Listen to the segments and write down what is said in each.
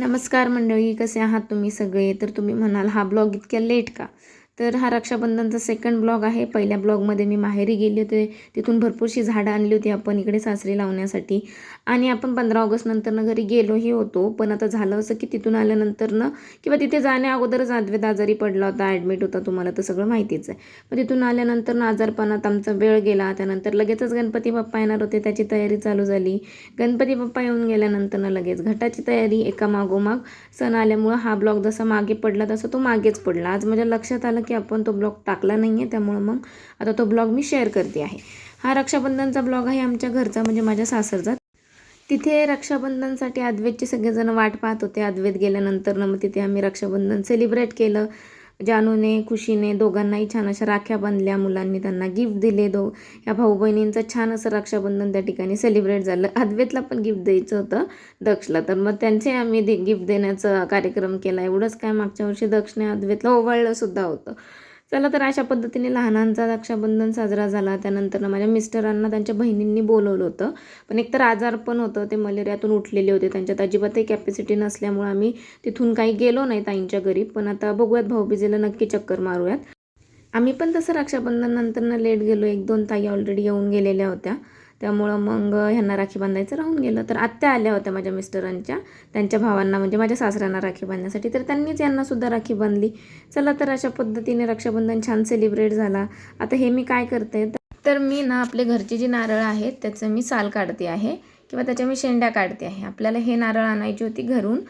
नमस्कार मंडळी कसे आहात तुम्ही सगळे? तर तुम्ही म्हणाल हा ब्लॉग इतक्या लेट का? तर हा रक्षाबंधनचा सेकंड ब्लॉग आहे. पहिल्या ब्लॉगमध्ये मी माहेरी गेले होते. तिथून भरपूरशी झाडं आणली होती आपण इकडे सासरी लावण्यासाठी. आणि आपण पंधरा ऑगस्टनंतरनं घरी गेलोही होतो. पण आता झालं असं की तिथून आल्यानंतरनं किंवा तिथे जाण्या अगोदरच अद्वैत आजारी पडला होता ॲडमिट होता तुम्हाला तर सगळं माहितीच आहे. मग तिथून आल्यानंतर आजारपणात आमचा वेळ गेला. त्यानंतर लगेचच गणपती बाप्पा येणार होते. त्याची तयारी चालू झाली. गणपती बाप्पा येऊन गेल्यानंतरनं लगेच घटाची तयारी एका मागोमाग सण आल्यामुळं हा ब्लॉग जसा मागे पडला तसा तो मागेच पडला. आज माझ्या लक्षात आलं की आपण तो ब्लॉग टाकला नाही आहे त्यामुळं मग आता तो ब्लॉग मी शेअर करते आहे. हा रक्षाबंधनचा ब्लॉग आहे आमच्या घरचा म्हणजे माझ्या सासरचा. तिथे रक्षाबंधनसाठी अद्वैतचे सगळेजण वाट पाहत होते. अद्वैत गेल्यानंतर मग तिथे आम्ही रक्षाबंधन सेलिब्रेट केलं. जानूने खुशीने दोघांनाही छान अशा राख्या बांधल्या. मुलांनी त्यांना गिफ्ट दिले. दो या भाऊ बहिणींचं छान असं रक्षाबंधन त्या ठिकाणी सेलिब्रेट झालं. अद्वेतला पण गिफ्ट द्यायचं होतं दक्षला. तर मग त्यांचे आम्ही दे गिफ्ट देण्याचा कार्यक्रम केला. एवढंच काय मागच्या वर्षी दक्षने अद्वेतला ओवाळलं सुद्धा होतं. चला तर अशा पद्धतीने लहानांचा रक्षाबंधन साजरा झाला. त्यानंतर माझ्या मिस्टरांना त्यांच्या बहिणींनी बोलवलं होतं. पण एकतर आजार पण होतं. ते मलेरियातून उठलेले होते. त्यांच्यात अजिबातही कॅपॅसिटी नसल्यामुळे आम्ही तिथून काही गेलो नाही ताईंच्या घरी. पण आता बघूयात भाऊबीजेला नक्की चक्कर मारूयात. आम्ही पण तसं रक्षाबंधनानंतर लेट गेलो. एक दोन ताई ऑलरेडी येऊन गेलेल्या होत्या. त्यामुळं मग ह्यांना राखी बांधायचं राहून गेलं. तर आत्या आल्या होत्या माझ्या मिस्टरांच्या. त्यांच्या भावांना म्हणजे माझ्या सासऱ्यांना राखी बांधण्यासाठी. तर त्यांनीच यांनासुद्धा राखी बांधली. चला तर अशा पद्धतीने रक्षाबंधन छान सेलिब्रेट झाला. आता हे मी काय करते? तर मी ना आपले घरचे जी नारळ आहेत त्याचं मी साल काढते आहे. किंवा त्याच्या मी शेंड्या काढते आहे. आपल्याला हे नारळ आणायची होती घरून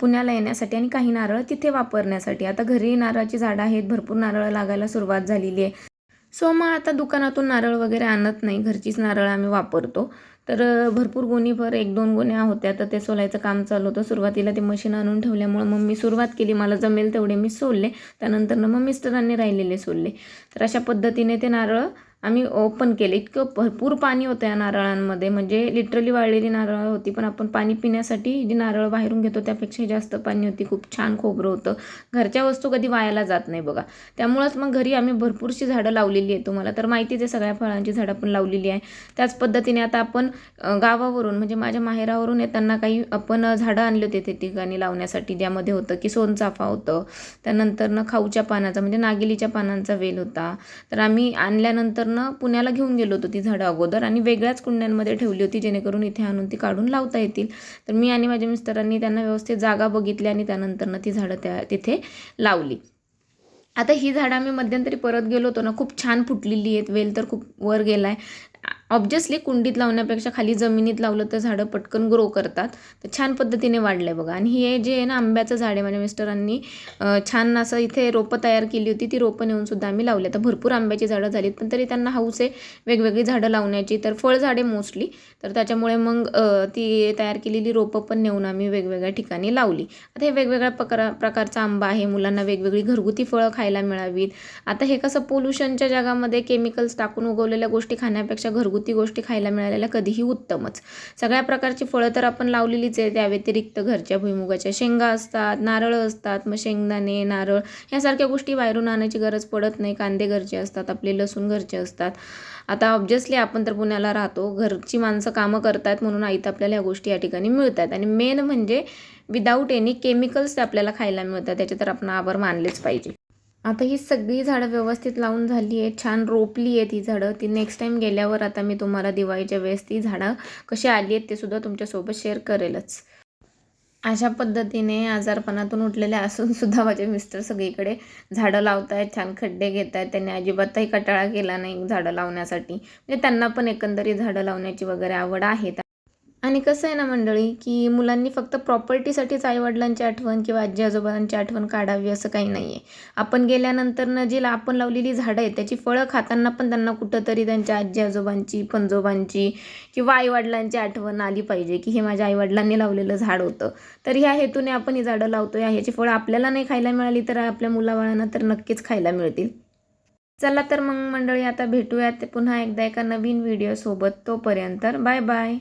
पुण्याला येण्यासाठी आणि काही नारळ तिथे वापरण्यासाठी. आता घरी नारळाची झाडं आहेत भरपूर नारळ लागायला सुरुवात झालेली आहे. सो मग आता दुकानातून नारळ वगैरे आणत नाही. घरचीच नारळ आम्ही वापरतो. तर भरपूर गोणीभर एक दोन गोण्या होत्या. तर ते सोलायचं काम चालू होतं. सुरुवातीला ते मशीन आणून ठेवल्यामुळं मग मी सुरुवात केली. मला जमेल तेवढे मी सोलले. त्यानंतर मग मिस्टरांनी राहिलेले सोलले. तर अशा पद्धतीने ते नारळ आम्ही ओपन केले. इतकं भरपूर पाणी होतं या नारळांमध्ये. म्हणजे लिटरली वाळलेली नारळ होती पण आपण पाणी पिण्यासाठी जी नारळ बाहेरून घेतो त्यापेक्षा जास्त पाणी होती. खूप छान खोबरं होतं. घरच्या वस्तू कधी वायाला जात नाही बघा. त्यामुळंच मग घरी आम्ही भरपूरशी झाडं लावलेली आहे तुम्हाला. तर माहितीच आहे सगळ्या फळांची झाडं पण लावलेली आहे. त्याच पद्धतीने आता आपण गावावरून म्हणजे माझ्या माहेरावरून येताना काही आपण झाडं आणले होते ते ठिकाणी लावण्यासाठी. ज्यामध्ये होतं की सोनचाफा होतं. त्यानंतर खाऊच्या पानाचा म्हणजे नागिलीच्या पानांचा वेल होता. तर आम्ही आणल्यानंतर न पुण्याला घेऊन गेलो होतो ती झाडं अगोदर आणि वेगळ्याच कुंड्यांमध्ये ठेवली होती जेणेकरून इथे आणून ती काढून लावता येतील. तर मी आणि माझ्या मिस्टरांनी त्यांना व्यवस्थित जागा बघितली आणि त्यानंतरनं ती झाडं त्या तिथे लावली. आता ही झाडं आम्ही मध्यंतरी परत गेलो होतो ना खूप छान फुटलेली आहेत वेल तर खूप वर गेला आहे ऑब्वियसली कुंडीत लावण्यापेक्षा खाली जमिनीत लावलं तर झाडं पटकन ग्रो करतात. तर छान पद्धतीने वाढलं आहे बघा. आणि हे जे आहे ना आंब्याचं झाड आहे माझ्या मिस्टरांनी छान असं इथे रोपं तयार केली होती. ती रोपं नेऊन सुद्धा आम्ही लावली. तर भरपूर आंब्याची झाडं झालीत पण तरी त्यांना हौस आहे वेगवेगळी झाडं लावण्याची. तर फळझाडे मोस्टली तर त्याच्यामुळे मग ती तयार केलेली रोपं पण नेऊन आम्ही वेगवेगळ्या ठिकाणी लावली. आता हे वेगवेगळ्या प्रकार प्रकारचा आंबा आहे. मुलांना वेगवेगळी घरगुती फळं खायला मिळावीत. आता हे कसं पोल्युशनच्या जगामध्ये केमिकल्स टाकून उगवलेल्या गोष्टी खाण्यापेक्षा घरगुती गोष्टी खायला मिळालेल्या कधीही उत्तमच. सगळ्या प्रकारची फळं तर आपण लावलेलीच आहे त्या व्यतिरिक्त घरच्या भुईमुगाच्या शेंगा असतात नारळं असतात मग शेंगदाणे नारळ यासारख्या गोष्टी बाहेरून आणायची गरज पडत नाही. कांदे घरचे असतात आपले लसूण घरचे असतात. आता ऑब्व्हियसली आपण तर पुण्याला राहतो. घरची माणसं कामं करतात म्हणून आईत आपल्याला ह्या गोष्टी या ठिकाणी मिळतात. आणि मेन म्हणजे विदाऊट एनी केमिकल्स ते आपल्याला खायला मिळतात. त्याचे तर आपण आभार मानलेच पाहिजे. आता ही सगळी झाडं व्यवस्थित लावून झाली आहेत छान रोपली आहे ती झाडं. ती नेक्स्ट टाईम गेल्यावर आता मी तुम्हाला दिवाळीच्या वेळेस ती झाडं कशी आली आहेत ते सुद्धा तुमच्यासोबत शेअर करेलच. अशा पद्धतीने आजारपणातून उठलेले असून सुद्धा माझे मिस्टर सगळीकडे झाडं लावत आहेत छान खड्डे घेत आहेत त्यांनी अजिबातही कटाळा केला नाही झाडं लावण्यासाठी. म्हणजे त्यांना पण एकंदरीत झाडं लावण्याची वगैरे आवड आहे. आणि कसं आहे ना मंडळी की मुलांनी फक्त प्रॉपर्टीसाठीच आईवडिलांची आठवण किंवा आजी आजोबांची आठवण काढावी असं काही नाही आहे आपण गेल्यानंतरनं जी ला- आपण लावलेली झाडं आहेत त्याची फळं खाताना पण त्यांना कुठंतरी त्यांच्या आजी आजोबांची पंजोबांची किंवा आईवडिलांची आठवण आली पाहिजे की हे माझ्या आईवडिलांनी लावलेलं झाड होतं. तर ह्या हेतूने आपण ही झाडं लावतो या ह्याची फळं आपल्याला नाही खायला मिळाली तर आपल्या मुलाबाळांना तर नक्कीच खायला मिळतील. चला तर मग मंडळी आता भेटूयात पुन्हा एकदा एका नवीन व्हिडिओसोबत तोपर्यंत बाय बाय